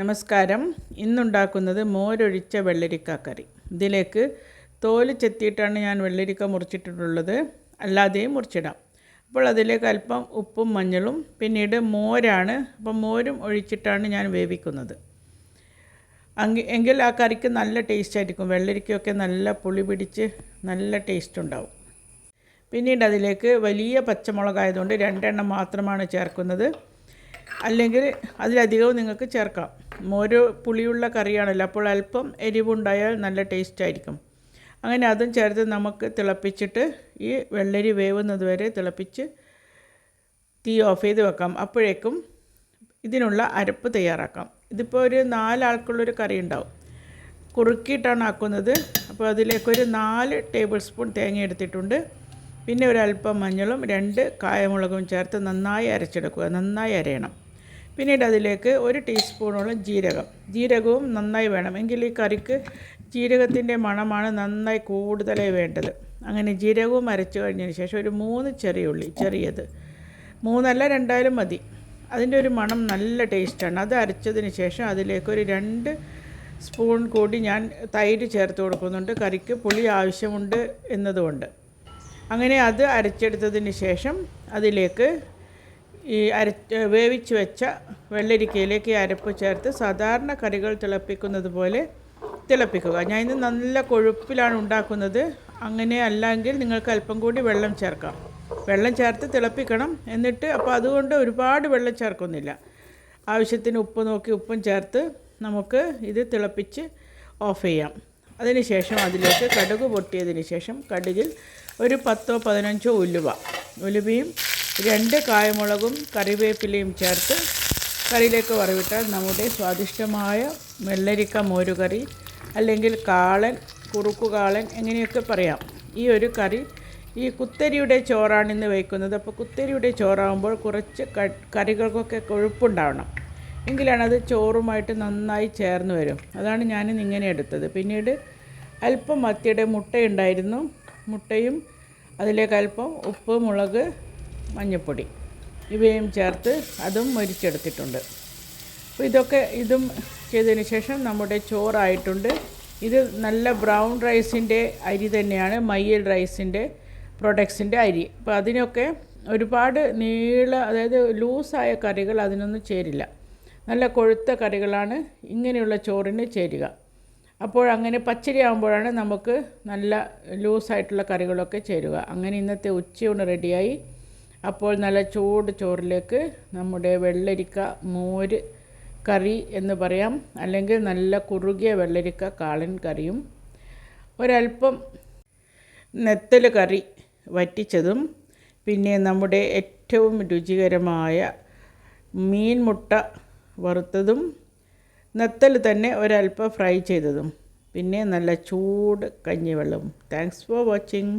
നമസ്കാരം. ഇന്നുണ്ടാക്കുന്നത് മോരൊഴിച്ച വെള്ളരിക്ക കറി. ഇതിലേക്ക് തോൽ ചെത്തിയിട്ടാണ് ഞാൻ വെള്ളരിക്ക മുറിച്ചിട്ടുള്ളത് അല്ലാതെയും മുറിച്ചിടാം. അപ്പോൾ അതിലേക്ക് അല്പം ഉപ്പും മഞ്ഞളും പിന്നീട് മോരാണ്. അപ്പം മോരും ഒഴിച്ചിട്ടാണ് ഞാൻ വേവിക്കുന്നത്. അങ്ങി എങ്കിൽ ആ കറിക്ക് നല്ല ടേസ്റ്റ് ആയിരിക്കും. വെള്ളരിക്കയൊക്കെ നല്ല പുളി പിടിച്ച് നല്ല ടേസ്റ്റ് ഉണ്ടാവും. പിന്നീട് അതിലേക്ക് വലിയ പച്ചമുളകായതുകൊണ്ട് രണ്ടെണ്ണം മാത്രമാണ് ചേർക്കുന്നത്. അല്ലെങ്കിൽ അതിലധികവും നിങ്ങൾക്ക് ചേർക്കാം. മോര് പുളിയുള്ള കറിയാണല്ലോ. അപ്പോൾ അല്പം എരിവുണ്ടായാൽ നല്ല ടേസ്റ്റ് ആയിരിക്കും അങ്ങനെ അതും ചേർത്ത് നമുക്ക് തിളപ്പിച്ചിട്ട് ഈ വെള്ളരി വേവുന്നത് വരെ തിളപ്പിച്ച് തീ ഓഫ് ചെയ്ത് വെക്കാം. അപ്പോഴേക്കും ഇതിനുള്ള അരപ്പ് തയ്യാറാക്കാം. ഇതിപ്പോൾ ഒരു നാലാൾക്കുള്ളൊരു കറി ഉണ്ടാവും. കുറുക്കിയിട്ടാണ് ആക്കുന്നത്. അപ്പോൾ അതിലേക്കൊരു നാല് ടേബിൾ സ്പൂൺ തേങ്ങ എടുത്തിട്ടുണ്ട്. പിന്നെ ഒരല്പം മഞ്ഞളും രണ്ട് കായമുളകും ചേർത്ത് നന്നായി അരച്ചെടുക്കുക. നന്നായി അരയണം. പിന്നീട് അതിലേക്ക് ഒരു ടീസ്പൂണോളം ജീരകം. ജീരകവും നന്നായി വേണം. എങ്കിൽ ഈ കറിക്ക് ജീരകത്തിന്റെ മണമാണ് നന്നായി കൂടുതലായി വേണ്ടത്. അങ്ങനെ ജീരകവും അരച്ചു കഴിഞ്ഞതിന് ശേഷം ഒരു മൂന്ന് ചെറിയ ഉള്ളി ചെറിയത്. മൂന്നല്ല രണ്ടായാലും മതി. അതിന്റെ ഒരു മണം നല്ല ടേസ്റ്റാണ്. അത് അരച്ചതിന് ശേഷം അതിലേക്കൊരു രണ്ട് സ്പൂൺ കൂടി ഞാൻ തൈര് ചേർത്ത് കൊടുക്കുന്നുണ്ട്. കറിക്ക് പുളി ആവശ്യമുണ്ട് എന്നതുകൊണ്ട്. അങ്ങനെ അത് അരച്ചെടുത്തതിന് ശേഷം അതിലേക്ക് ഈ അര വേവിച്ച് വെച്ച വെള്ളരിക്കയിലേക്ക് അരപ്പ് ചേർത്ത് സാധാരണ കറികൾ തിളപ്പിക്കുന്നത് പോലെ തിളപ്പിക്കുക. ഞാൻ ഇത് നല്ല കൊഴുപ്പിലാണ് ഉണ്ടാക്കുന്നത്. അങ്ങനെ അല്ലെങ്കിൽ നിങ്ങൾക്ക് അല്പം കൂടി വെള്ളം ചേർക്കാം. വെള്ളം ചേർത്ത് തിളപ്പിക്കണം. എന്നിട്ട് അപ്പോൾ അതുകൊണ്ട് ഒരുപാട് വെള്ളം ചേർക്കുന്നില്ല. ആവശ്യത്തിന് ഉപ്പ് നോക്കി ഉപ്പും ചേർത്ത് നമുക്ക് ഇത് തിളപ്പിച്ച് ഓഫ് ചെയ്യാം. അതിനുശേഷം അതിലേക്ക് കടുക് പൊട്ടിയതിന് ശേഷം കടുകിൽ ഒരു പത്തോ പതിനഞ്ചോ ഉലുവ. ഉലുവയും രണ്ട് കായമുളകും കറിവേപ്പിലയും ചേർത്ത് കറിയിലേക്ക് വറവിട്ടാൽ നമ്മുടെ സ്വാദിഷ്ടമായ വെള്ളരിക്ക മോരുകറി അല്ലെങ്കിൽ കാളൻ കുറുക്കുകാളൻ എങ്ങനെയൊക്കെ പറയാം. ഈ ഒരു കറി ഈ കുത്തരിയുടെ ചോറാണ് ഇന്ന് വയ്ക്കുന്നത്. അപ്പോൾ കുത്തരിയുടെ ചോറാകുമ്പോൾ കുറച്ച് കറികൾക്കൊക്കെ കൊഴുപ്പുണ്ടാവണം. എങ്കിലാണ് അത് ചോറുമായിട്ട് നന്നായി ചേർന്ന് വരും. അതാണ് ഞാനിന്ന് ഇങ്ങനെ എടുത്തത്. പിന്നീട് അല്പം മത്തിയുടെ മുട്ടയുണ്ടായിരുന്നു. മുട്ടയും അതിലേക്ക് അല്പം ഉപ്പ് മുളക് മഞ്ഞൾപ്പൊടി ഇവയും ചേർത്ത് അതും മരിച്ചെടുത്തിട്ടുണ്ട്. അപ്പോൾ ഇതൊക്കെ ഇതും ചെയ്തതിന് ശേഷം നമ്മുടെ ചോറായിട്ടുണ്ട്. ഇത് നല്ല ബ്രൗൺ റൈസിന്റെ അരി തന്നെയാണ് മയ്യൽ റൈസിന്റെ പ്രൊഡക്ട്സിന്റെ അരി. അപ്പോൾ അതിനൊക്കെ ഒരുപാട് നീള അതായത് ലൂസായ കറികൾ അതിനൊന്നും ചേരില്ല. നല്ല കൊഴുത്ത കറികളാണ് ഇങ്ങനെയുള്ള ചോറിന് ചേരുക. അപ്പോൾ അങ്ങനെ പച്ചരി ആകുമ്പോഴാണ് നമുക്ക് നല്ല ലൂസായിട്ടുള്ള കറികളൊക്കെ ചേരുക. അങ്ങനെ ഇന്നത്തെ ഉച്ചയൂണ് റെഡിയായി. അപ്പോൾ നല്ല ചൂട് ചോറിലേക്ക് നമ്മുടെ വെള്ളരിക്ക മോര് കറി എന്ന് പറയാം. അല്ലെങ്കിൽ നല്ല കുറുകിയ വെള്ളരിക്ക കാളൻ കറിയും. ഒരല്പം നെത്തൽ കറി വറ്റിച്ചതും പിന്നെ നമ്മുടെ ഏറ്റവും രുചികരമായ മീൻമുട്ട വറുത്തതും നെത്തൽ തന്നെ ഒരല്പം ഫ്രൈ ചെയ്തതും. പിന്നെ നല്ല ചൂട് കഞ്ഞിവെള്ളവും. Thanks for watching